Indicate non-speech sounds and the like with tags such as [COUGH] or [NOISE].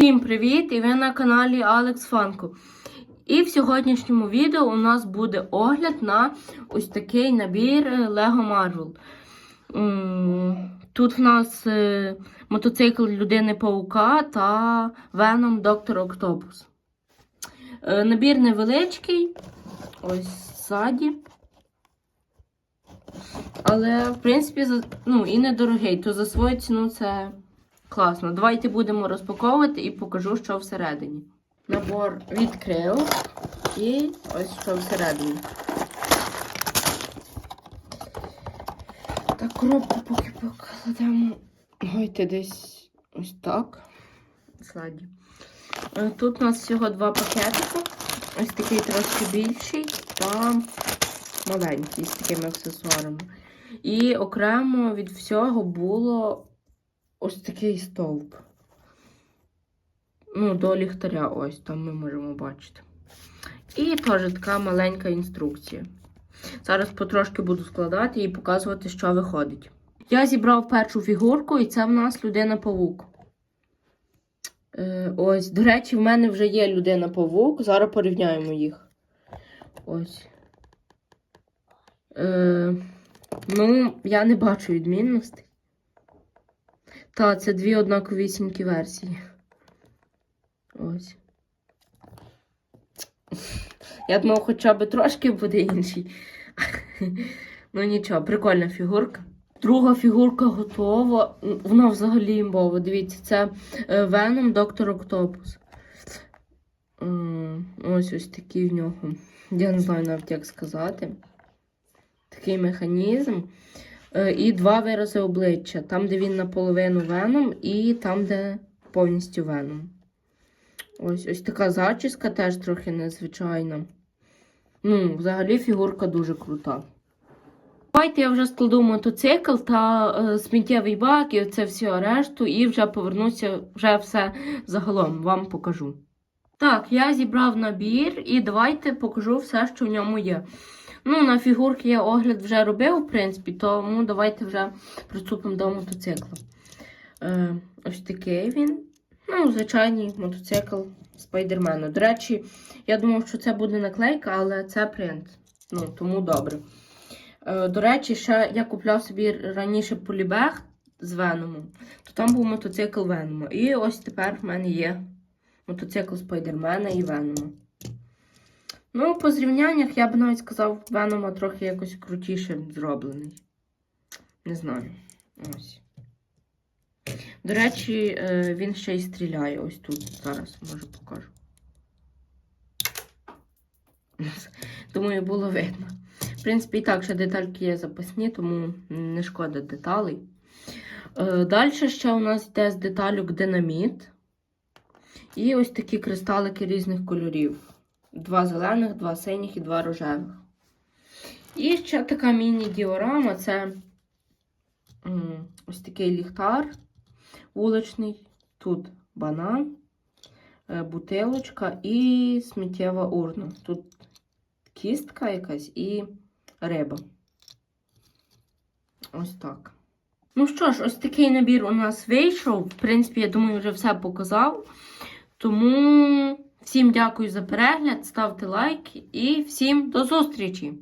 Всім привіт! І ви на каналі Алекс Фанко. І в сьогоднішньому відео у нас буде огляд на ось такий набір е, Lego Marvel. Тут в нас е, мотоцикл Людини Паука та Веном Доктор Октопус. Е, Набір невеличкий, ось ззаді. Але, в принципі, ну, і недорогий, то за свою ціну це класно. Давайте будемо розпаковувати і покажу, що всередині. Набор відкрив і ось що всередині. Так, коробку поки покладемо. Гойте десь ось так. Ззаді. Е, Тут у нас всього два пакетики. Ось такий трошки більший та маленький з такими аксесуарами. І окремо від всього було ось такий стовп. Ну, до ліхтаря, ось там ми можемо бачити. І теж така маленька інструкція. Зараз потрошки буду складати і показувати, що виходить. Я зібрав першу фігурку, і це в нас людина-павук. Е, ось, до речі, в мене вже є людина-павук. Зараз порівняємо їх. Ось. Е, ну, я не бачу відмінностей. Та, це дві однаковісінькі версії. Ось. Я думав, хоча б трошки буде інший. [LAUGHS] Ну нічого, прикольна фігурка. Друга фігурка готова. Вона взагалі імбова. Дивіться, це Веном Доктор Октопус. Ось ось такий в нього. Я не знаю навіть як сказати. Такий механізм. Е, І два вирази обличчя. Там, де він наполовину веном, і там, де повністю веном. Ось ось така зачіска теж трохи незвичайна. Ну, взагалі фігурка дуже крута. Давайте я вже складу мотоцикл та е, сміттєвий бак і це все решту, і вже повернуся, вже все загалом вам покажу. Так, я зібрав набір і давайте покажу все, що в ньому є. Ну, на фігурки я огляд вже робив, в принципі, тому давайте вже приступимо до мотоцикла. Е, ось такий він. Ну, звичайний мотоцикл Спайдермена. До речі, я думав, що це буде наклейка, але це принт. Ну, тому добре. Е, до речі, ще я купляв собі раніше полібег з Веномом, то там був мотоцикл Венома. І ось тепер в мене є мотоцикл Спайдермена і Венома. Ну, по зрівняннях я б навіть сказав, Венома трохи якось крутіше зроблений. Не знаю. Ось. До речі, е, він ще й стріляє ось тут. Зараз може покажу. [LAUGHS] Думаю, було видно. В принципі, і так, ще детальки є запасні, тому не шкода деталей. Е, Далі ще у нас йде з деталюк динаміт. І ось такі кристалики різних кольорів. Два зелених, два синіх і два рожевих. І ще така міні-діорама це ось такий ліхтар вуличний. Тут банан, е, бутилочка і сміттєва урна. Тут кістка якась і риба. Ось так. Ну що ж, ось такий набір у нас вийшов. В принципі, я думаю, вже все показав. Тому всім дякую за перегляд, ставте лайк і всім до зустрічі!